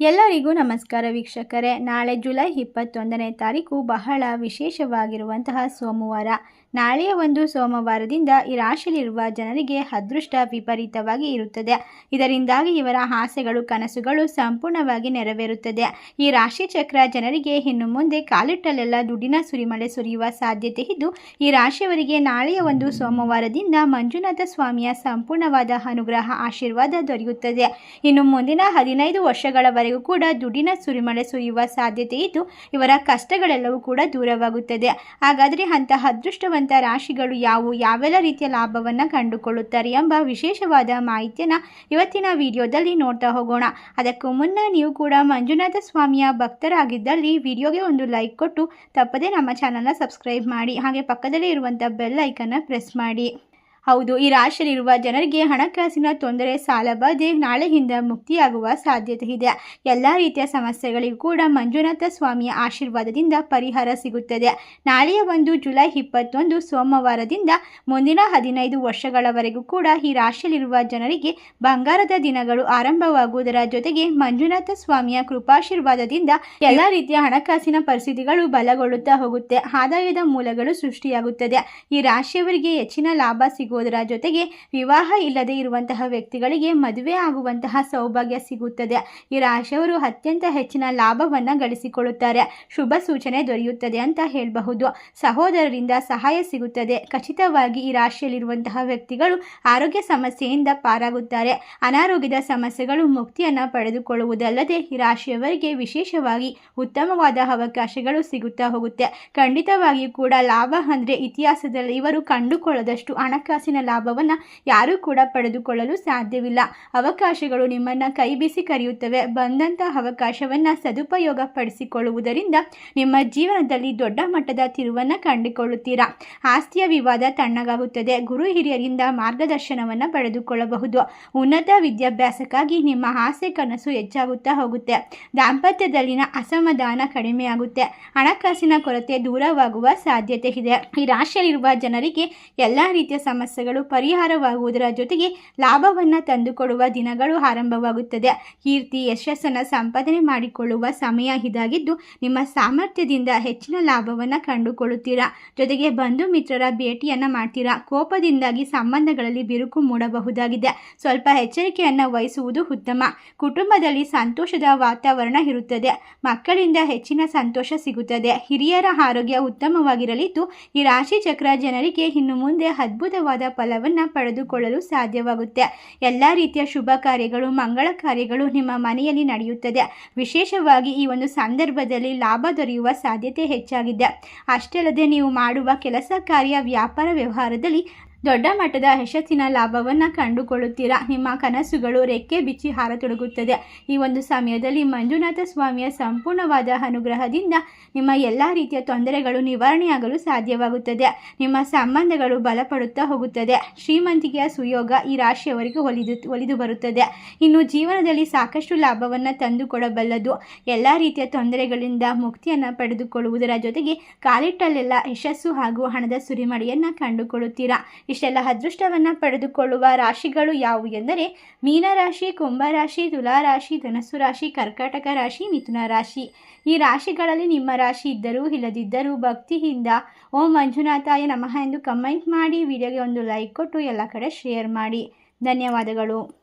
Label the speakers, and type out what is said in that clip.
Speaker 1: ಎಲ್ಲರಿಗೂ ನಮಸ್ಕಾರ ವೀಕ್ಷಕರೇ. ನಾಳೆ ಜುಲೈ ಇಪ್ಪತ್ತೊಂದನೇ ತಾರೀಕು ಬಹಳ ವಿಶೇಷವಾಗಿರುವಂತಹ ಸೋಮವಾರ. ನಾಳೆಯ ಒಂದು ಸೋಮವಾರದಿಂದ ಈ ರಾಶಿಯಲ್ಲಿರುವ ಜನರಿಗೆ ಅದೃಷ್ಟ ವಿಪರೀತವಾಗಿ ಇರುತ್ತದೆ. ಇದರಿಂದಾಗಿ ಇವರ ಆಸೆಗಳು, ಕನಸುಗಳು ಸಂಪೂರ್ಣವಾಗಿ ನೆರವೇರುತ್ತದೆ. ಈ ರಾಶಿ ಚಕ್ರ ಜನರಿಗೆ ಇನ್ನು ಮುಂದೆ ಕಾಲಿಟ್ಟಲೆಲ್ಲ ದುಡ್ಡಿನ ಸುರಿಮಳೆ ಸುರಿಯುವ ಸಾಧ್ಯತೆ ಇದ್ದು, ಈ ರಾಶಿಯವರಿಗೆ ನಾಳೆಯ ಒಂದು ಸೋಮವಾರದಿಂದ ಮಂಜುನಾಥ ಸ್ವಾಮಿಯ ಸಂಪೂರ್ಣವಾದ ಅನುಗ್ರಹ, ಆಶೀರ್ವಾದ ದೊರೆಯುತ್ತದೆ. ಇನ್ನು ಮುಂದಿನ ಹದಿನೈದು ವರ್ಷಗಳವರೆಗೂ ಕೂಡ ದುಡ್ಡಿನ ಸುರಿಮಳೆ ಸುರಿಯುವ ಸಾಧ್ಯತೆ ಇದ್ದು, ಇವರ ಕಷ್ಟಗಳೆಲ್ಲವೂ ಕೂಡ ದೂರವಾಗುತ್ತದೆ. ಹಾಗಾದರೆ ಅಂತಹ ಅದೃಷ್ಟವಂತ ರಾಶಿಗಳು ಯಾವುವು? ಯಾವೆಲ್ಲ ರೀತಿಯ ಲಾಭವನ್ನು ಕಂಡುಕೊಳ್ಳುತ್ತಾರೆ ಎಂಬ ವಿಶೇಷವಾದ ಮಾಹಿತಿಯನ್ನು ಇವತ್ತಿನ ವಿಡಿಯೋದಲ್ಲಿ ನೋಡ್ತಾ ಹೋಗೋಣ. ಅದಕ್ಕೂ ಮುನ್ನ ನೀವು ಕೂಡ ಮಂಜುನಾಥ ಸ್ವಾಮಿಯ ಭಕ್ತರಾಗಿದ್ದಲ್ಲಿ ವಿಡಿಯೋಗೆ ಒಂದು ಲೈಕ್ ಕೊಟ್ಟು ತಪ್ಪದೇ ನಮ್ಮ ಚಾನಲ್ನ ಸಬ್ಸ್ಕ್ರೈಬ್ ಮಾಡಿ, ಹಾಗೆ ಪಕ್ಕದಲ್ಲೇ ಇರುವಂಥ ಬೆಲ್ ಐಕನ್ನ ಪ್ರೆಸ್ ಮಾಡಿ. ಹೌದು, ಈ ರಾಶಿಯಲ್ಲಿರುವ ಜನರಿಗೆ ಹಣಕಾಸಿನ ತೊಂದರೆ ಸಾಲಬಾಧೆ ನಾಳೆಯಿಂದ ಮುಕ್ತಿಯಾಗುವ ಸಾಧ್ಯತೆ ಇದೆ. ಎಲ್ಲ ರೀತಿಯ ಸಮಸ್ಯೆಗಳಿಗೂ ಕೂಡ ಮಂಜುನಾಥ ಸ್ವಾಮಿಯ ಆಶೀರ್ವಾದದಿಂದ ಪರಿಹಾರ ಸಿಗುತ್ತದೆ. ನಾಳೆಯ ಒಂದು ಜುಲೈ ಇಪ್ಪತ್ತೊಂದು ಸೋಮವಾರದಿಂದ ಮುಂದಿನ ಹದಿನೈದು ವರ್ಷಗಳವರೆಗೂ ಕೂಡ ಈ ರಾಶಿಯಲ್ಲಿರುವ ಜನರಿಗೆ ಬಂಗಾರದ ದಿನಗಳು ಆರಂಭವಾಗುವುದರ ಜೊತೆಗೆ ಮಂಜುನಾಥ ಸ್ವಾಮಿಯ ಕೃಪಾಶೀರ್ವಾದದಿಂದ ಎಲ್ಲ ರೀತಿಯ ಹಣಕಾಸಿನ ಪರಿಸ್ಥಿತಿಗಳು ಬಲಗೊಳ್ಳುತ್ತಾ ಹೋಗುತ್ತೆ. ಆದಾಯದ ಮೂಲಗಳು ಸೃಷ್ಟಿಯಾಗುತ್ತದೆ. ಈ ರಾಶಿಯವರಿಗೆ ಹೆಚ್ಚಿನ ಲಾಭ ಸಿಗುವ ಸಿಗುವುದರ ಜೊತೆಗೆ ವಿವಾಹ ಇಲ್ಲದೆ ಇರುವಂತಹ ವ್ಯಕ್ತಿಗಳಿಗೆ ಮದುವೆ ಆಗುವಂತಹ ಸೌಭಾಗ್ಯ ಸಿಗುತ್ತದೆ. ಈ ರಾಶಿಯವರು ಅತ್ಯಂತ ಹೆಚ್ಚಿನ ಲಾಭವನ್ನು ಗಳಿಸಿಕೊಳ್ಳುತ್ತಾರೆ. ಶುಭ ಸೂಚನೆ ದೊರೆಯುತ್ತದೆ ಅಂತ ಹೇಳಬಹುದು. ಸಹೋದರರಿಂದ ಸಹಾಯ ಸಿಗುತ್ತದೆ. ಖಚಿತವಾಗಿ ಈ ರಾಶಿಯಲ್ಲಿರುವಂತಹ ವ್ಯಕ್ತಿಗಳು ಆರೋಗ್ಯ ಸಮಸ್ಯೆಯಿಂದ ಪಾರಾಗುತ್ತಾರೆ. ಅನಾರೋಗ್ಯದ ಸಮಸ್ಯೆಗಳು ಮುಕ್ತಿಯನ್ನು ಪಡೆದುಕೊಳ್ಳುವುದಲ್ಲದೆ ಈ ರಾಶಿಯವರಿಗೆ ವಿಶೇಷವಾಗಿ ಉತ್ತಮವಾದ ಅವಕಾಶಗಳು ಸಿಗುತ್ತಾ ಹೋಗುತ್ತೆ. ಖಂಡಿತವಾಗಿಯೂ ಕೂಡ ಲಾಭ ಅಂದರೆ ಇತಿಹಾಸದಲ್ಲಿ ಇವರು ಕಂಡುಕೊಳ್ಳದಷ್ಟು ಹಣಕಾಸಿನ ಲಾಭವನ್ನು ಯಾರೂ ಕೂಡ ಪಡೆದುಕೊಳ್ಳಲು ಸಾಧ್ಯವಿಲ್ಲ. ಅವಕಾಶಗಳು ನಿಮ್ಮನ್ನು ಕೈ ಬೀಸಿ ಕರೆಯುತ್ತವೆ. ಬಂದಂಥ ಅವಕಾಶವನ್ನು ಸದುಪಯೋಗ ಪಡಿಸಿಕೊಳ್ಳುವುದರಿಂದ ನಿಮ್ಮ ಜೀವನದಲ್ಲಿ ದೊಡ್ಡ ಮಟ್ಟದ ತಿರುವನ್ನು ಕಂಡುಕೊಳ್ಳುತ್ತೀರಾ? ಆಸ್ತಿಯ ವಿವಾದ ತಣ್ಣಗಾಗುತ್ತದೆ. ಗುರು ಹಿರಿಯರಿಂದ ಮಾರ್ಗದರ್ಶನವನ್ನು ಪಡೆದುಕೊಳ್ಳಬಹುದು. ಉನ್ನತ ವಿದ್ಯಾಭ್ಯಾಸಕ್ಕಾಗಿ ನಿಮ್ಮ ಆಸೆ ಕನಸು ಹೆಚ್ಚಾಗುತ್ತಾ ಹೋಗುತ್ತೆ. ದಾಂಪತ್ಯದಲ್ಲಿನ ಅಸಮಾಧಾನ ಕಡಿಮೆಯಾಗುತ್ತೆ. ಹಣಕಾಸಿನ ಕೊರತೆ ದೂರವಾಗುವ ಸಾಧ್ಯತೆ ಇದೆ. ಈ ರಾಶಿಯಲ್ಲಿರುವ ಜನರಿಗೆ ಎಲ್ಲ ರೀತಿಯ ಸಮಸ್ಯೆಗಳು ಪರಿಹಾರವಾಗುವುದರ ಜೊತೆಗೆ ಲಾಭವನ್ನು ತಂದುಕೊಡುವ ದಿನಗಳು ಆರಂಭವಾಗುತ್ತದೆ. ಕೀರ್ತಿ, ಯಶಸ್ಸನ್ನು ಸಂಪಾದನೆ ಮಾಡಿಕೊಳ್ಳುವ ಸಮಯ ಇದಾಗಿದ್ದು, ನಿಮ್ಮ ಸಾಮರ್ಥ್ಯದಿಂದ ಹೆಚ್ಚಿನ ಲಾಭವನ್ನು ಕಂಡುಕೊಳ್ಳುತ್ತೀರಾ? ಜೊತೆಗೆ ಬಂಧು ಮಿತ್ರರ ಭೇಟಿಯನ್ನು ಮಾಡ್ತೀರಾ? ಕೋಪದಿಂದಾಗಿ ಸಂಬಂಧಗಳಲ್ಲಿ ಬಿರುಕು ಮೂಡಬಹುದಾಗಿದೆ. ಸ್ವಲ್ಪ ಎಚ್ಚರಿಕೆಯನ್ನು ವಹಿಸುವುದು ಉತ್ತಮ. ಕುಟುಂಬದಲ್ಲಿ ಸಂತೋಷದ ವಾತಾವರಣ ಇರುತ್ತದೆ. ಮಕ್ಕಳಿಂದ ಹೆಚ್ಚಿನ ಸಂತೋಷ ಸಿಗುತ್ತದೆ. ಹಿರಿಯರ ಆರೋಗ್ಯ ಉತ್ತಮವಾಗಿರಲಿದ್ದು, ಈ ರಾಶಿ ಚಕ್ರ ಜನರಿಗೆ ಇನ್ನು ಮುಂದೆ ಅದ್ಭುತವಾದ ಫಲವನ್ನು ಪಡೆದುಕೊಳ್ಳಲು ಸಾಧ್ಯವಾಗುತ್ತೆ. ಎಲ್ಲ ರೀತಿಯ ಶುಭ ಕಾರ್ಯಗಳು, ಮಂಗಳ ಕಾರ್ಯಗಳು ನಿಮ್ಮ ಮನೆಯಲ್ಲಿ ನಡೆಯುತ್ತದೆ. ವಿಶೇಷವಾಗಿ ಈ ಒಂದು ಸಂದರ್ಭದಲ್ಲಿ ಲಾಭ ದೊರೆಯುವ ಸಾಧ್ಯತೆ ಹೆಚ್ಚಾಗಿದೆ. ಅಷ್ಟೇ ಅಲ್ಲದೆ ನೀವು ಮಾಡುವ ಕೆಲಸ ಕಾರ್ಯ ವ್ಯಾಪಾರ ವ್ಯವಹಾರದಲ್ಲಿ ದೊಡ್ಡ ಮಟ್ಟದ ಯಶಸ್ಸಿನ ಲಾಭವನ್ನು ಕಂಡುಕೊಳ್ಳುತ್ತೀರಾ? ನಿಮ್ಮ ಕನಸುಗಳು ರೆಕ್ಕೆ ಬಿಚ್ಚಿ ಹಾರತೊಡಗುತ್ತದೆ. ಈ ಒಂದು ಸಮಯದಲ್ಲಿ ಮಂಜುನಾಥ ಸ್ವಾಮಿಯ ಸಂಪೂರ್ಣವಾದ ಅನುಗ್ರಹದಿಂದ ನಿಮ್ಮ ಎಲ್ಲ ರೀತಿಯ ತೊಂದರೆಗಳು ನಿವಾರಣೆಯಾಗಲು ಸಾಧ್ಯವಾಗುತ್ತದೆ. ನಿಮ್ಮ ಸಂಬಂಧಗಳು ಬಲಪಡುತ್ತಾ ಹೋಗುತ್ತದೆ. ಶ್ರೀಮಂತಿಕೆಯ ಸುಯೋಗ ಈ ರಾಶಿಯವರಿಗೆ ಒಲಿದು ಒಲಿದು ಬರುತ್ತದೆ. ಇನ್ನು ಜೀವನದಲ್ಲಿ ಸಾಕಷ್ಟು ಲಾಭವನ್ನು ತಂದುಕೊಡಬಲ್ಲದು. ಎಲ್ಲ ರೀತಿಯ ತೊಂದರೆಗಳಿಂದ ಮುಕ್ತಿಯನ್ನು ಪಡೆದುಕೊಳ್ಳುವುದರ ಜೊತೆಗೆ ಕಾಲಿಟ್ಟಲ್ಲೆಲ್ಲ ಯಶಸ್ಸು ಹಾಗೂ ಹಣದ ಸುರಿಮಳೆಯನ್ನು ಕಂಡುಕೊಳ್ಳುತ್ತೀರಾ? ಇಷ್ಟೆಲ್ಲ ಅದೃಷ್ಟವನ್ನು ಪಡೆದುಕೊಳ್ಳುವ ರಾಶಿಗಳು ಯಾವುವು ಎಂದರೆ ಮೀನರಾಶಿ ಕುಂಭರಾಶಿ ತುಲಾರಾಶಿ ಧನಸ್ಸು ರಾಶಿ, ಕರ್ಕಾಟಕ ರಾಶಿ, ಮಿಥುನ ರಾಶಿ. ಈ ರಾಶಿಗಳಲ್ಲಿ ನಿಮ್ಮ ರಾಶಿ ಇದ್ದರೂ ಇಲ್ಲದಿದ್ದರೂ ಭಕ್ತಿಯಿಂದ ಓಂ ಮಂಜುನಾಥಾಯ ನಮಃ ಎಂದು ಕಮೆಂಟ್ ಮಾಡಿ, ವಿಡಿಯೋಗೆ ಒಂದು ಲೈಕ್ ಕೊಟ್ಟು ಎಲ್ಲ ಕಡೆ ಶೇರ್ ಮಾಡಿ. ಧನ್ಯವಾದಗಳು.